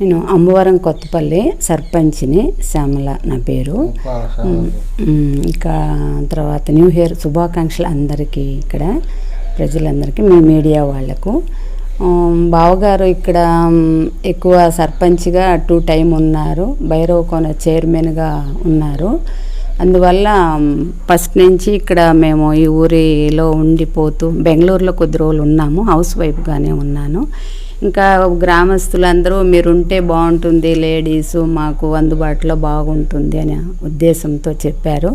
నేను అమ్మవరం కొత్తపల్లి సర్పంచ్ని శ్యామల నా పేరు. ఇంకా తర్వాత న్యూ ఇయర్ శుభాకాంక్షలు అందరికీ ఇక్కడ ప్రజలందరికీ మీ మీడియా వాళ్ళకు. బావగారు ఇక్కడ ఎక్కువ సర్పంచ్గా టూ టైం ఉన్నారు భైరవ కోన చైర్మన్గా ఉన్నారు. అందువల్ల ఫస్ట్ నుంచి ఇక్కడ మేము ఈ ఊరిలో ఉండిపోతూ బెంగళూరులో కొద్ది రోజులు ఉన్నాము హౌస్ వైఫ్గానే ఉన్నాను. ఇంకా గ్రామస్తులందరూ మీరుంటే బాగుంటుంది లేడీస్ మాకు అందుబాటులో బాగుంటుంది అనే ఉద్దేశంతో చెప్పారు.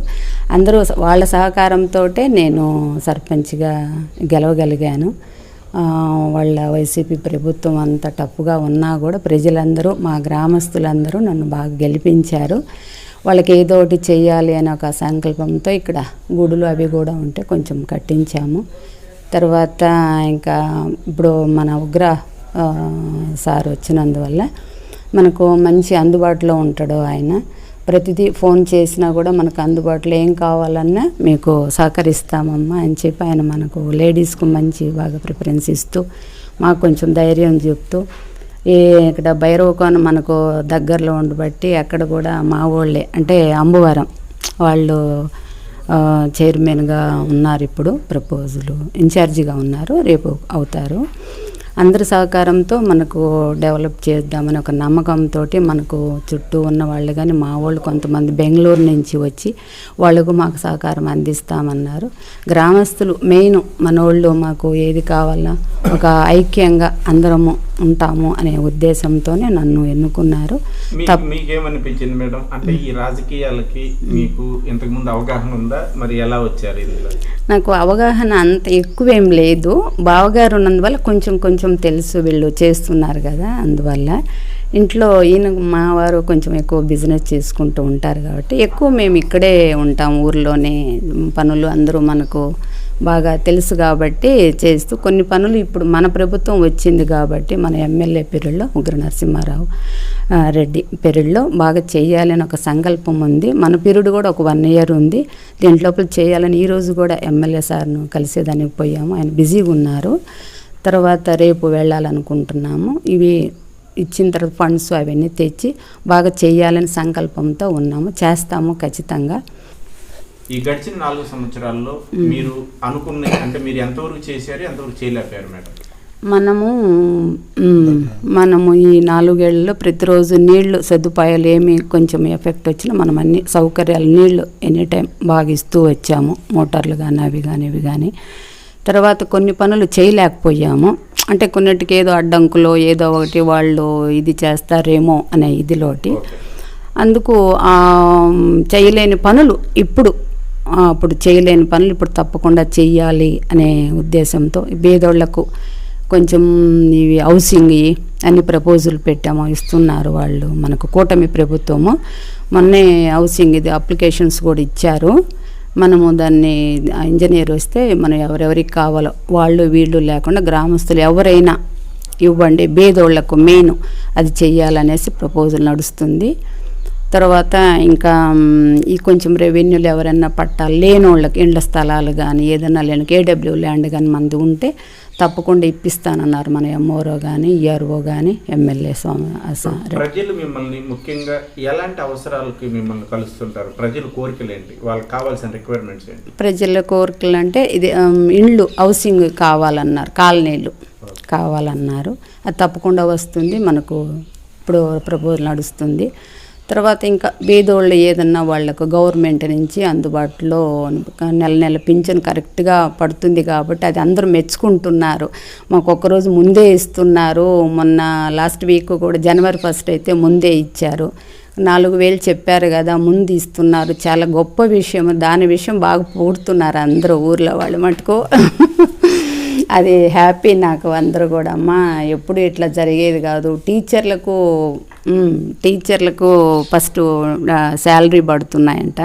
అందరూ వాళ్ళ సహకారంతో నేను సర్పంచ్గా గెలవగలిగాను. వాళ్ళ వైసీపీ ప్రభుత్వం అంత టఫ్గా ఉన్నా కూడా ప్రజలందరూ మా గ్రామస్తులందరూ నన్ను బాగా గెలిపించారు. వాళ్ళకి ఏదో ఒకటి చేయాలి అనే ఒక సంకల్పంతో ఇక్కడ గుడులు అవి కూడా ఉంటే కొంచెం కట్టించాము. తర్వాత ఇంకా ఇప్పుడు మన ఉగ్ర సార్ వచ్చినందువల్ల మనకు మంచి అందుబాటులో ఉంటాడు ఆయన. ప్రతిదీ ఫోన్ చేసినా కూడా మనకు అందుబాటులో ఏం కావాలన్నా మీకు సహకరిస్తామమ్మా అని చెప్పి ఆయన మనకు లేడీస్కు మంచి బాగా ప్రిఫరెన్స్ ఇస్తూ మాకు కొంచెం ధైర్యం చెప్తూ ఈ ఇక్కడ భైరవకోన మనకు దగ్గరలో ఉండబట్టి అక్కడ కూడా మా వాళ్ళే అంటే అంబవరం వాళ్ళు చైర్మన్గా ఉన్నారు ఇప్పుడు ప్రపోజలు. ఇన్ఛార్జిగా ఉన్నారు రేపు అవుతారు. అందరి సహకారంతో మనకు డెవలప్ చేద్దామని ఒక నమ్మకంతో మనకు చుట్టూ ఉన్న వాళ్ళు కానీ మా వాళ్ళు కొంతమంది బెంగళూరు నుంచి వచ్చి వాళ్ళకు మాకు సహకారం అందిస్తామన్నారు. గ్రామస్తులు మెయిన్ మనోళ్ళు మాకు ఏది కావాలన్నా ఒక ఐక్యంగా అందరము ఉంటాము అనే ఉద్దేశంతోనే నన్ను ఎన్నుకున్నారు. మీకేమనిపించింది మేడం? అంటే ఈ రాజకీయాలకి మీకు ఇంతకు ముందు అవగాహన ఉందా? మరి ఎలా వచ్చారు నాకు అవగాహన అంత ఎక్కువేం లేదు. బావగారు ఉన్నందువల్ల కొంచెం కొంచెం తెలుసు వీళ్ళు చేస్తున్నారు కదా అందువల్ల. ఇంట్లో ఈయన మా వారు కొంచెం ఎక్కువ బిజినెస్ చేసుకుంటూ ఉంటారు కాబట్టి ఎక్కువ మేము ఇక్కడే ఉంటాం ఊర్లోనే. పనులు అందరూ మనకు బాగా తెలుసు కాబట్టి చేస్తూ కొన్ని పనులు ఇప్పుడు మన ప్రభుత్వం వచ్చింది కాబట్టి మన ఎమ్మెల్యే పెరుల్లో ఉగ్ర నరసింహారావు రెడ్డి పెరుల్లో బాగా చేయాలని ఒక సంకల్పం ఉంది. మన పీరియడ్ కూడా ఒక వన్ ఇయర్ ఉంది. దీంట్లోపల చేయాలని ఈరోజు కూడా ఎమ్మెల్యే సార్ను కలిసేదానికి పోయాము. ఆయన బిజీగా ఉన్నారు. తర్వాత రేపు వెళ్ళాలనుకుంటున్నాము. ఇవి ఇచ్చిన తర్వాత ఫండ్స్ అవన్నీ తెచ్చి బాగా చేయాలని సంకల్పంతో ఉన్నాము. చేస్తాము ఖచ్చితంగా. ఈ గడిచిన నాలుగు సంవత్సరాల్లో మీరు అనుకున్న అంటే మీరు ఎంతవరకు చేశారు ఎంతవరకు చేయలేకపోయారు మేడం? మనము మనము ఈ నాలుగేళ్ళలో ప్రతిరోజు నీళ్ళు సదుపాయాలు ఏమి కొంచెం ఎఫెక్ట్ వచ్చినా మనం అన్ని సౌకర్యాలు నీళ్ళు ఎనీ టైం బాగా ఇస్తూ వచ్చాము. మోటార్లు కానీ అవి కానీ ఇవి కానీ తర్వాత కొన్ని పనులు చేయలేకపోయాము. అంటే కొన్నిటికి ఏదో అడ్డంకులో ఏదో ఒకటి వాళ్ళు ఇది చేస్తారేమో అనే ఇదిలోటి. అందుకు చేయలేని పనులు ఇప్పుడు అప్పుడు చేయలేని పనులు ఇప్పుడు తప్పకుండా చెయ్యాలి అనే ఉద్దేశంతో పేదోళ్ళకు కొంచెం ఇవి హౌసింగ్ అన్ని ప్రపోజల్ పెట్టాము ఇస్తున్నారు వాళ్ళు. మనకు కూటమి ప్రభుత్వము మొన్నే హౌసింగ్ ఇది అప్లికేషన్స్ కూడా ఇచ్చారు. మనము దాన్ని ఇంజనీర్ వస్తే మనం ఎవరెవరికి కావాలో వాళ్ళు వీళ్ళు లేకుండా గ్రామస్తులు ఎవరైనా ఇవ్వండి బేదోళ్ళకు మెయిన్ అది చెయ్యాలనేసి ప్రపోజల్ నడుస్తుంది. తర్వాత ఇంకా ఈ కొంచెం రెవెన్యూలు ఎవరైనా పట్టాలి లేని వాళ్ళకి ఇండ్ల స్థలాలు కానీ ఏదైనా లేని కేడబ్ల్యూ ల్యాండ్ కానీ మంది ఉంటే తప్పకుండా ఇప్పిస్తానన్నారు మన ఎంఓరో కానీ ఈఆర్ఓ కానీ ఎమ్మెల్యే స్వామి ప్రజలు మిమ్మల్ని ముఖ్యంగా ఎలాంటి అవసరాలకి మిమ్మల్ని కలుస్తుంటారు? ప్రజల కోరికలు ఏంటి? వాళ్ళకి కావాల్సిన రిక్వైర్మెంట్స్ ఏంటి? ప్రజల కోరికలు అంటే ఇది ఇండ్లు హౌసింగ్ కావాలన్నారు కాలనీలు కావాలన్నారు. అది తప్పకుండా వస్తుంది మనకు ఇప్పుడు ప్రపోజల్ నడుస్తుంది. తర్వాత ఇంకా బీదోళ్ళు ఏదన్నా వాళ్ళకు గవర్నమెంట్ నుంచి అందుబాటులో నెల నెల పింఛన్ కరెక్ట్గా పడుతుంది కాబట్టి అది అందరూ మెచ్చుకుంటున్నారు. మాకు ఒక్కరోజు ముందే ఇస్తున్నారు. మొన్న లాస్ట్ వీక్ కూడా జనవరి ఫస్ట్ అయితే ముందే ఇచ్చారు. నాలుగు వేలు చెప్పారు కదా ముందు ఇస్తున్నారు. చాలా గొప్ప విషయం. దాని విషయం బాగా పూడుతున్నారు అందరూ ఊర్లో వాళ్ళు మటుకు. అది హ్యాపీ నాకు అందరూ కూడా. అమ్మా ఎప్పుడు ఇట్లా జరిగేది కాదు. టీచర్లకు టీచర్లకు ఫస్ట్ శాలరీ పడుతున్నాయంట.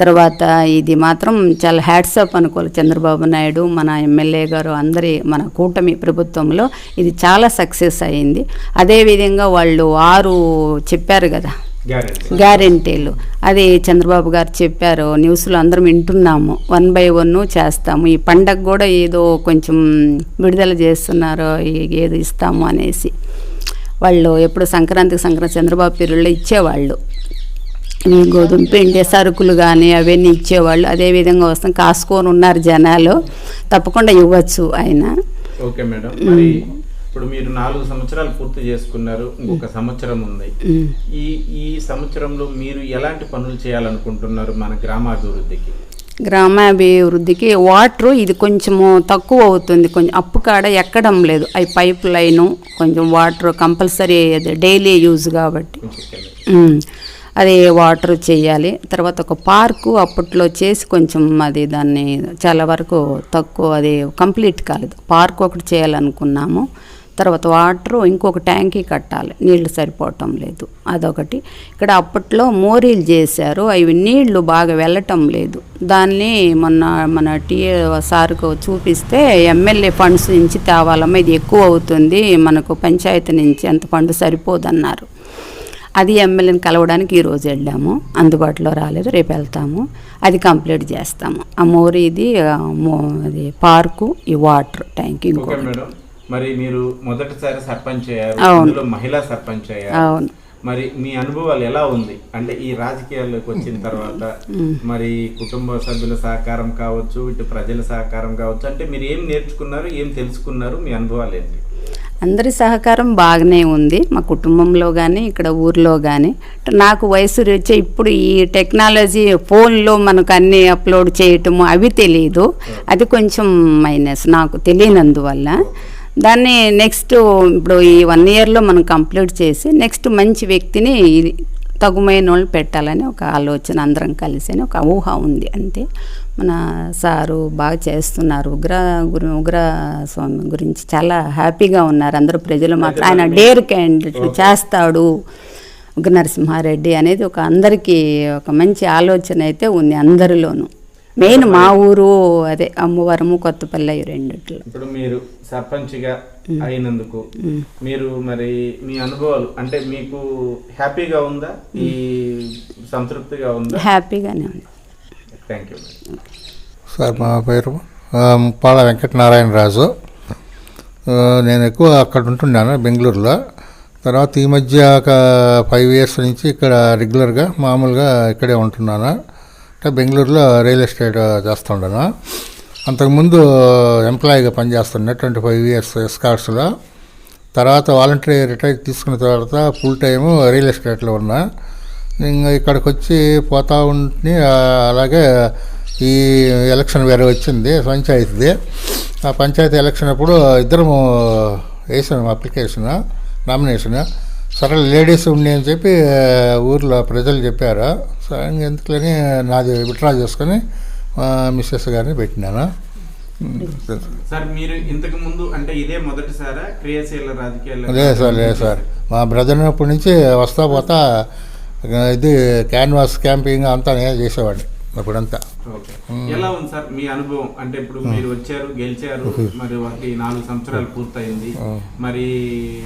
తర్వాత ఇది మాత్రం చాలా హ్యాట్సప్ అనుకోవాలి. చంద్రబాబు నాయుడు మన ఎమ్మెల్యే గారు అందరి మన కూటమి ప్రభుత్వంలో ఇది చాలా సక్సెస్ అయింది. అదేవిధంగా వాళ్ళు ఆరు చెప్పారు కదా గ్యారెంటీలు అది చంద్రబాబు గారు చెప్పారు న్యూస్లో అందరం వింటున్నాము. వన్ బై వన్ చేస్తాము. ఈ పండగ కూడా ఏదో కొంచెం విడుదల చేస్తున్నారు ఏదో ఇస్తాము అనేసి. వాళ్ళు ఎప్పుడు సంక్రాంతికి సంక్రాంతి చంద్రబాబు పీరియడ్లో ఇచ్చేవాళ్ళు. ఈ గోధుమ పిండి సరుకులు కానీ అవన్నీ ఇచ్చేవాళ్ళు. అదే విధంగా వస్తాం. కాసుకొని ఉన్నారు జనాలు. తప్పకుండా ఇవ్వచ్చు ఆయన. ఓకే మేడం ఇప్పుడు మీరు నాలుగు సంవత్సరాలు పూర్తి చేసుకున్నారు ఇంకొక సంవత్సరం ఉంది. ఈ ఈ సంవత్సరంలో మీరు ఎలాంటి పనులు చేయాలనుకుంటున్నారు మన గ్రామాభివృద్ధికి? గ్రామాభివృద్ధికి వాటర్ ఇది కొంచెము తక్కువ అవుతుంది. కొంచెం అప్పు కాడ ఎక్కడం లేదు. అవి పైప్ లైను కొంచెం వాటర్ కంపల్సరీ డైలీ యూజ్ కాబట్టి. అది వాటర్ చేయాలి. తర్వాత ఒక పార్కు అప్పట్లో చేసి కొంచెం అది దాన్ని చాలా వరకు తక్కువ అది కంప్లీట్ కాలేదు. పార్క్ ఒకటి చేయాలనుకున్నాము. తర్వాత వాటర్ ఇంకొక ట్యాంకీ కట్టాలి. నీళ్ళు సరిపోవటం లేదు. అదొకటి. ఇక్కడ అప్పట్లో మోరీలు చేశారు. అవి నీళ్ళు బాగా వెళ్ళటం లేదు. దాన్ని మొన్న మన టీఏ సార్కు చూపిస్తే ఎమ్మెల్యే ఫండ్స్ నుంచి తేవాలమ్మా ఇది ఎక్కువ అవుతుంది. మనకు పంచాయతీ నుంచి అంత ఫండ్ సరిపోదన్నారు. అది ఎమ్మెల్యేని కలవడానికి ఈరోజు వెళ్ళాము. అందుబాటులో రాలేదు. రేపు వెళ్తాము. అది కంప్లీట్ చేస్తాము. ఆ మోరీ ఇది ఆ మో- అది పార్కు ఈ వాటర్ ట్యాంక్ మేడం. మరి మీరు మొదటిసారి సర్పంచ్ అయ్యారు. అందులో మహిళా సర్పంచ్ అయ్యారు. మరి మీ అనుభవాలు ఎలా ఉంది? అంటే ఈ రాజకీయాల్లోకి వచ్చిన తర్వాత మరి కుటుంబ సభ్యుల సహకారం కావచ్చు ఇటు ప్రజల సహకారం కావచ్చు అంటే మీరు ఏం నేర్చుకున్నారు ఏం తెలుసుకున్నారు మీ అనుభవాలు ఏంటి? అందరి సహకారం బాగానే ఉంది మా కుటుంబంలో కానీ ఇక్కడ ఊర్లో కానీ నాకు వయసు రీత్యా ఇప్పుడు ఈ టెక్నాలజీ ఫోన్లో మనకు అన్నీ అప్లోడ్ చేయటము అవి తెలియదు అది కొంచెం మైనస్ నాకు తెలియనందువల్ల. దాన్ని నెక్స్ట్ ఇప్పుడు ఈ వన్ ఇయర్లో మనం కంప్లీట్ చేసి నెక్స్ట్ మంచి వ్యక్తిని తగుమైన వాళ్ళు పెట్టాలని ఒక ఆలోచన అందరం కలిసి అని ఒక ఊహ ఉంది. అంతే. మన సారు బాగా చేస్తున్నారు. ఉగ్ర గురి ఉగ్ర స్వామి గురించి చాలా హ్యాపీగా ఉన్నారు. అందరూ ప్రజలు మాత్రం. ఆయన డేర్ క్యాండిడేట్ చేస్తాడు. ఉగ్ర నరసింహారెడ్డి అనేది ఒక అందరికీ ఒక మంచి ఆలోచన అయితే ఉంది అందరిలోనూ. మెయిన్ మా ఊరు అదే అమ్మవరము కొత్తపల్లి రెండిట్లో. ఇప్పుడు మీరు సర్పంచ్గా అయినందుకు మీరు మరి మీ అనుభవాలు అంటే మీకు హ్యాపీగా ఉందా? ఈ సంతృప్తిగా ఉందా? హ్యాపీగానే ఉంది. థ్యాంక్ యూ సార్ మా పేరు ఆ, పాల వెంకటనారాయణరాజు ఆ, నేను ఎక్కువ అక్కడ ఉంటున్నాను బెంగళూరులో. తర్వాత ఈ మధ్య ఒక ఫైవ్ ఇయర్స్ నుంచి ఇక్కడ రెగ్యులర్గా మామూలుగా ఇక్కడే ఉంటున్నాను. అంటే బెంగళూరులో రియల్ ఎస్టేట్ చేస్తుండను. అంతకుముందు ఎంప్లాయీగా పనిచేస్తున్నా ట్వంటీ ఫైవ్ ఇయర్స్ ఎస్కార్ట్స్లో తర్వాత వాలంటరీ రిటైర్ తీసుకున్న తర్వాత ఫుల్ టైమ్ రియల్ ఎస్టేట్లో ఉన్నా. ఇంకా ఇక్కడికి వచ్చి పోతా ఉంటే అలాగే ఈ ఎలక్షన్ వేరే వచ్చింది పంచాయతీది. ఆ పంచాయతీ ఎలక్షన్ అప్పుడు ఇద్దరము వేసాము అప్లికేషన్ నామినేషన్. సరే లేడీస్ ఉండి అని చెప్పి ఊర్లో ప్రజలు చెప్పారు. ఇంక ఎందుకులని నాది విత్డ్రా చేసుకొని మిస్సెస్ గారిని పెట్టినాను. సార్ మీరు ఇంతకు ముందు అంటే ఇదే మొదటిసారా క్రియాశీల రాజకీయాల్లో? లేదు సార్ లేదు సార్. మా బ్రదర్ అప్పటి నుంచి వస్తా పోతా ఇది క్యాన్వాస్ క్యాంపింగ్ అంతా నేను చేసేవాడిని. అప్పుడంతా. ఎలా ఉంది సార్ మీ అనుభవం? అంటే ఇప్పుడు మీరు వచ్చారు గెలిచారు మరి వాటి నాలుగు సంవత్సరాలు పూర్తయింది. మరి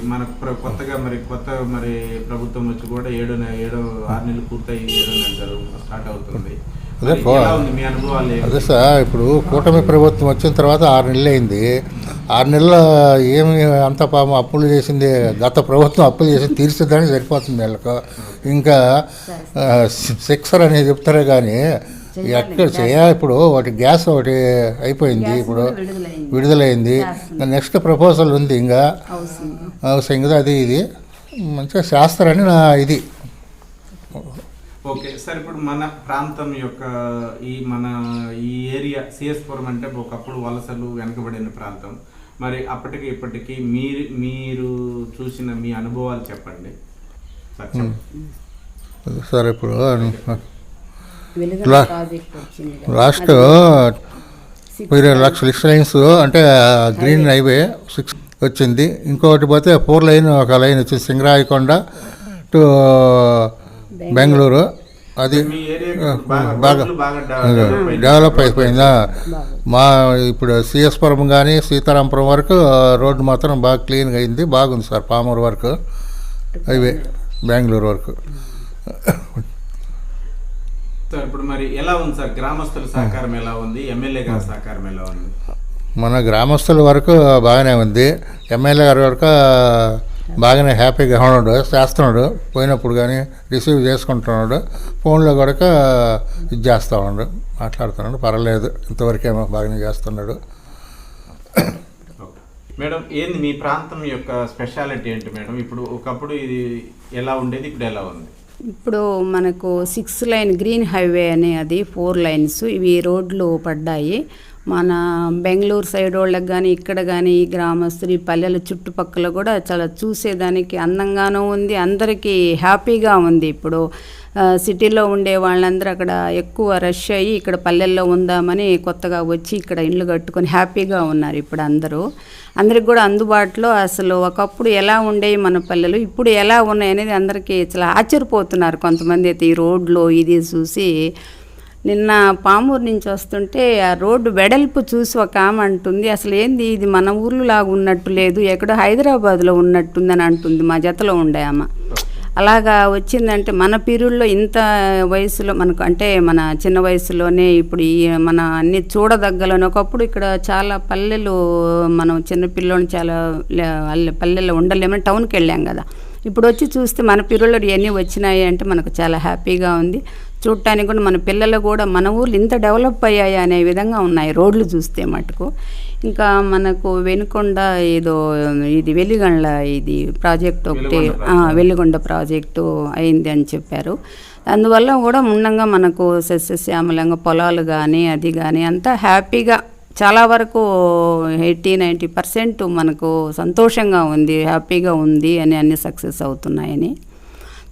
మనకు కొత్తగా మరి కొత్త మరి ప్రభుత్వం వచ్చి కూడా ఏడో ఏడో ఆరు నెలలు పూర్తయి ఏడో నెల జరుగు స్టార్ట్ అవుతుంది. అదే? అదే సార్ ఇప్పుడు కూటమి ప్రభుత్వం వచ్చిన తర్వాత ఆరు నెలలు అయింది. ఆరు నెలల ఏమి అంత పాపం అప్పులు చేసింది గత ప్రభుత్వం అప్పులు చేసి తీర్చేదానికి సరిపోతుంది వీళ్ళకు. ఇంకా సిక్సర్ అనేది చెప్తారే కానీ ఎక్కడ చేయ ఇప్పుడు ఒకటి గ్యాస్ ఒకటి అయిపోయింది ఇప్పుడు విడుదలైంది. నెక్స్ట్ ప్రపోజల్ ఉంది ఇంకా. హౌసింగ్ అది ఇది. మంచిగా చేస్తారని నా ఇది. ఓకే సార్ ఇప్పుడు మన ప్రాంతం యొక్క ఈ మన ఈ ఏరియా సిఎస్పురం అంటే ఒకప్పుడు వలసలు వెనకబడిన ప్రాంతం. మరి అప్పటికి ఇప్పటికి మీరు మీరు చూసిన మీ అనుభవాలు చెప్పండి. సార్ ఇప్పుడు. లాస్ట్ ఇరవై లక్షల సిక్స్ లైన్స్ అంటే గ్రీన్ హైవే. సిక్స్ వచ్చింది. ఇంకొకటి పోతే ఫోర్ లైన్ ఒక లైన్ వచ్చింది సింగరాయకొండ టు బెంగళూరు. అది మీ ఏరియా బాగా డెవలప్ అయిపోయిందా? మా ఇప్పుడు సిఎస్పురం కానీ సీతారాంపురం వరకు రోడ్డు మాత్రం బాగా క్లీన్గా అయింది. బాగుంది సార్ పామూరు వరకు. హైవే బెంగళూరు వరకు. సార్ ఇప్పుడు మరి ఎలా ఉంది సార్? గ్రామస్తుల సహకారం ఎలా ఉంది? ఎమ్మెల్యే గారి సహకారం ఎలా ఉంది? మన గ్రామస్తుల వరకు బాగానే ఉంది. ఎమ్మెల్యే గారి వరకు బాగానే హ్యాపీగా ఉన్నాడు. చేస్తున్నాడు. పోయినప్పుడు కానీ రిసీవ్ చేసుకుంటున్నాడు. ఫోన్లో కూడా ఇది చేస్తూ ఉన్నాడు. మాట్లాడుతున్నాడు. పర్వాలేదు. ఇంతవరకేమో బాగానే చేస్తున్నాడు. మేడం ఏంది మీ ప్రాంతం యొక్క స్పెషాలిటీ ఏంటి మేడం? ఇప్పుడు ఒకప్పుడు ఇది ఎలా ఉండేది ఇప్పుడు ఎలా ఉంది? ఇప్పుడు మనకు సిక్స్ లైన్ గ్రీన్ హైవే అనే అది ఫోర్ లైన్స్ ఇవి రోడ్లు పడ్డాయి. మన బెంగళూరు సైడ్ వాళ్ళకి కానీ ఇక్కడ కానీ ఈ గ్రామస్తులు ఈ పల్లెల చుట్టుపక్కల కూడా చాలా చూసేదానికి అందంగానూ ఉంది. అందరికీ హ్యాపీగా ఉంది ఇప్పుడు. సిటీలో ఉండే వాళ్ళందరూ అక్కడ ఎక్కువ రష్ అయ్యి ఇక్కడ పల్లెల్లో ఉందామని కొత్తగా వచ్చి ఇక్కడ ఇల్లు కట్టుకొని హ్యాపీగా ఉన్నారు ఇప్పుడు అందరూ. అందరికి కూడా అందుబాటులో అసలు ఒకప్పుడు ఎలా ఉండేవి మన పల్లెలు ఇప్పుడు ఎలా ఉన్నాయి అనేది అందరికీ చాలా ఆశ్చర్యపోతున్నారు కొంతమంది అయితే ఈ రోడ్లు ఇది చూసి. నిన్న పామూరు నుంచి వస్తుంటే ఆ రోడ్డు వెడల్పు చూసి ఒక ఆమె అంటుంది అసలు ఏంది ఇది? మన ఊర్లో లాగా ఉన్నట్టు లేదు ఎక్కడో హైదరాబాద్లో ఉన్నట్టుందని అంటుంది మా జతలో ఉండే ఆమె. అలాగా వచ్చిందంటే మన పీరియడ్లో ఇంత వయసులో మనకు అంటే మన చిన్న వయసులోనే ఇప్పుడు ఈ మన అన్ని చూడదగ్గలోనే ఒకప్పుడు ఇక్కడ చాలా పల్లెలు మనం చిన్న పిల్లోని చాలా పల్లెల్లో ఉండలేమని టౌన్కి వెళ్ళాం కదా. ఇప్పుడు వచ్చి చూస్తే మన పీరియడ్లో ఇవన్నీ వచ్చినాయి అంటే మనకు చాలా హ్యాపీగా ఉంది. చూడటానికి కూడా మన పిల్లలు కూడా మన ఊర్లు ఇంత డెవలప్ అయ్యాయి అనే విధంగా ఉన్నాయి రోడ్లు చూస్తే మటుకు. ఇంకా మనకు వెనుకొండ ఏదో ఇది వెలిగండ్ల ఇది ప్రాజెక్ట్ ఒకటి వెలిగొండ ప్రాజెక్టు. అయింది అని చెప్పారు. అందువల్ల కూడా ఉండంగా మనకు సస్యశ్యామలంగా పొలాలు కానీ అది కానీ అంతా హ్యాపీగా చాలా వరకు ఎయిటీ నైంటీ పర్సెంట్ మనకు సంతోషంగా ఉంది హ్యాపీగా ఉంది అని అన్ని సక్సెస్ అవుతున్నాయని.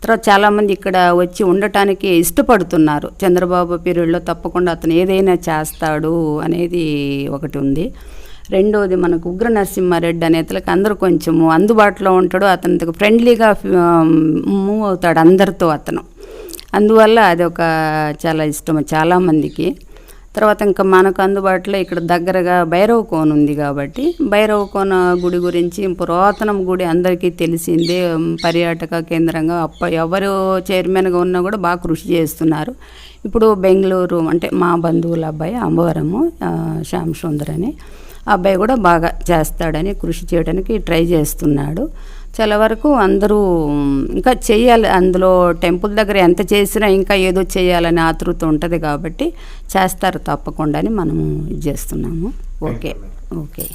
తర్వాత చాలామంది ఇక్కడ వచ్చి ఉండటానికి ఇష్టపడుతున్నారు. చంద్రబాబు పీరియడ్లో తప్పకుండా అతను ఏదైనా చేస్తాడు అనేది ఒకటి ఉంది. రెండోది మనకు ఉగ్ర నరసింహారెడ్డి అనే అతనికి అందరూ కొంచెము అందుబాటులో ఉంటాడు. అతనికి ఫ్రెండ్లీగా మూవ్ అవుతాడు అందరితో అతను. అందువల్ల అది ఒక చాలా ఇష్టం చాలామందికి. తర్వాత ఇంకా మనకు అందుబాటులో ఇక్కడ దగ్గరగా భైరవ కోన ఉంది కాబట్టి భైరవ కోన గుడి గురించి పురాతనం గుడి అందరికీ తెలిసిందే. పర్యాటక కేంద్రంగా అప్ప ఎవరు చైర్మన్గా ఉన్నా కూడా బాగా కృషి చేస్తున్నారు. ఇప్పుడు బెంగళూరు అంటే మా బంధువుల అబ్బాయి అంబవరము శ్యామ్ సుందర్ అని. ఆ అబ్బాయి కూడా బాగా చేస్తాడని కృషి చేయడానికి ట్రై చేస్తున్నాడు. చాలా వరకు అందరూ ఇంకా చెయ్యాలి అందులో టెంపుల్ దగ్గర ఎంత చేసినా ఇంకా ఏదో చేయాలని ఆతృత ఉంటుంది కాబట్టి చేస్తారు తప్పకుండా అని మనము ఇది చేస్తున్నాము. ఓకే. ఓకే.